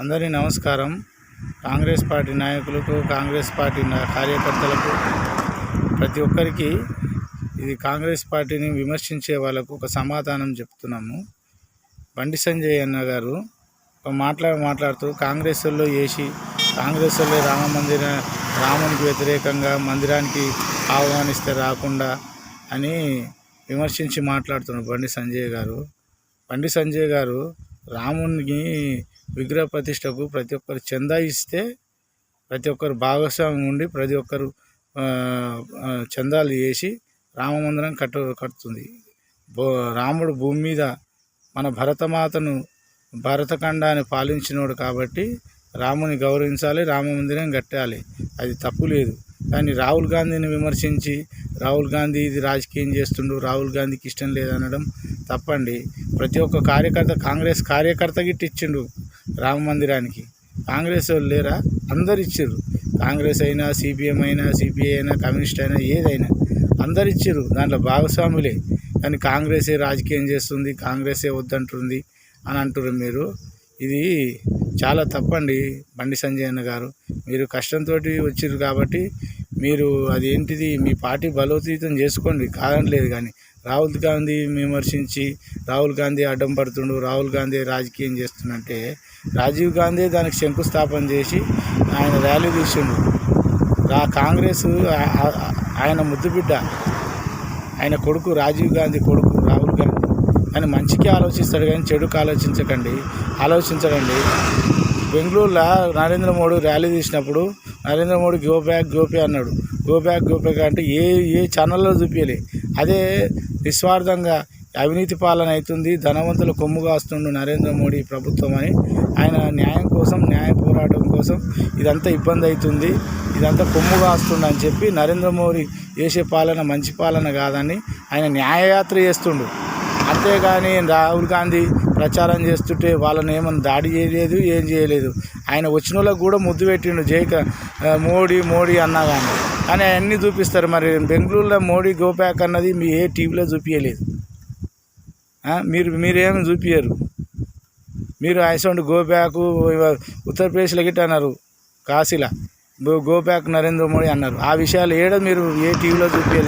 అందరి నమస్కారం. కాంగ్రెస్ పార్టీ నాయకులకు కాంగ్రెస్ పార్టీ కార్యకర్తలకు ప్రతి ఒక్కరికి ఇది కాంగ్రెస్ పార్టీని విమర్శించే వాళ్ళకు ఒక సమాధానం చెప్తున్నాము. బండి సంజయ్ అన్న గారు ఒక మాట్లా మాట్లాడుతూ కాంగ్రెస్లో వేసి కాంగ్రెస్లో రామ మందిర రామునికి వ్యతిరేకంగా మందిరానికి ఆహ్వానిస్తే రాకుండా అని విమర్శించి మాట్లాడుతున్నారు బండి సంజయ్ గారు. బండి సంజయ్ గారు రాముని విగ్రహ ప్రతిష్టకు ప్రతి ఒక్కరు చందా ఇస్తే ప్రతి ఒక్కరు భాగస్వామ్యం ఉండి ప్రతి ఒక్కరు చందాలు చేసి రామ మందిరం కట్టు కడుతుంది. బో రాముడు భూమి మీద మన భరతమాతను భరతఖండాన్ని పాలించినోడు కాబట్టి రాముని గౌరవించాలి రామ మందిరం కట్టాలి. అది తప్పు లేదు. కానీ రాహుల్ గాంధీని విమర్శించి రాహుల్ గాంధీ ఇది రాజకీయం చేస్తుండు రాహుల్ గాంధీకి ఇష్టం లేదనడం తప్పండి. ప్రతి ఒక్క కార్యకర్త కాంగ్రెస్ కార్యకర్త గిట్టిచ్చిండు రామ మందిరానికి. కాంగ్రెస్ వాళ్ళు లేరా? అందరు ఇచ్చారు. కాంగ్రెస్ అయినా సిపిఎం అయినా సిపిఐ అయినా కమ్యూనిస్ట్ అయినా ఏదైనా అందరు ఇచ్చారు. దాంట్లో భాగస్వాములే. కానీ కాంగ్రెసే రాజకీయం చేస్తుంది కాంగ్రెసే వద్దంటుంది అని అంటున్నారు మీరు. ఇది చాలా తప్పండి బండి సంజయ్ అన్న గారు. మీరు కష్టంతో వచ్చారు కాబట్టి మీరు అదేంటిది మీ పార్టీ బలోపేతం చేసుకోండి. కాదనలేదు కానీ రాహుల్ గాంధీ విమర్శించి రాహుల్ గాంధీ అడ్డం పడుతుండు రాహుల్ గాంధీ రాజకీయం చేస్తుందంటే రాజీవ్ గాంధీ దానికి శంకుస్థాపన చేసి ఆయన ర్యాలీ తీసిండు. ఆ కాంగ్రెస్ ఆయన ముద్దుబిడ్డ ఆయన కొడుకు రాజీవ్ గాంధీ కొడుకు రాహుల్ గాంధీ. ఆయన మంచికి ఆలోచిస్తాడు కానీ చెడుకు ఆలోచించకండి ఆలోచించకండి. బెంగళూరులో నరేంద్ర మోడీ ర్యాలీ తీసినప్పుడు నరేంద్ర మోడీ గో బ్యాక్ గోపి అన్నాడు. గో బ్యాక్ గోపి అంటే ఏ ఏ ఛానల్లో చూపించలే అదే నిస్వార్థంగా అవినీతి పాలన అవుతుంది ధనవంతుల కొమ్ము కాస్తుండు నరేంద్ర మోడీ ప్రభుత్వం అని ఆయన న్యాయం కోసం న్యాయ పోరాటం కోసం ఇదంతా ఇబ్బంది అవుతుంది ఇదంతా కొమ్ము కాస్తుండు అని చెప్పి నరేంద్ర మోడీ చేసే పాలన మంచి పాలన కాదని ఆయన న్యాయయాత్ర చేస్తుండు. అంతేగాని రాహుల్ గాంధీ ప్రచారం చేస్తుంటే వాళ్ళని ఏమైనా దాడి చేయలేదు ఏం చేయలేదు. ఆయన వచ్చిన వాళ్ళకు కూడా ముద్దు పెట్టిండు జైక మోడీ మోడీ అన్నా కానీ అని అవన్నీ చూపిస్తారు మరి. బెంగళూరులో మోడీ గోప్యాక్ అన్నది మీ ఏ టీవీలో చూపించలేదు మీరు మీరేమి చూపించరు మీరు ఐసౌండ్ గోప్యాకు ఉత్తరప్రదేశ్లో గిట్ట అన్నారు కాశీలా. గో గో నరేంద్ర మోడీ అన్నారు. ఆ విషయాలు ఏడ మీరు ఏ టీవీలో చూపించలేదు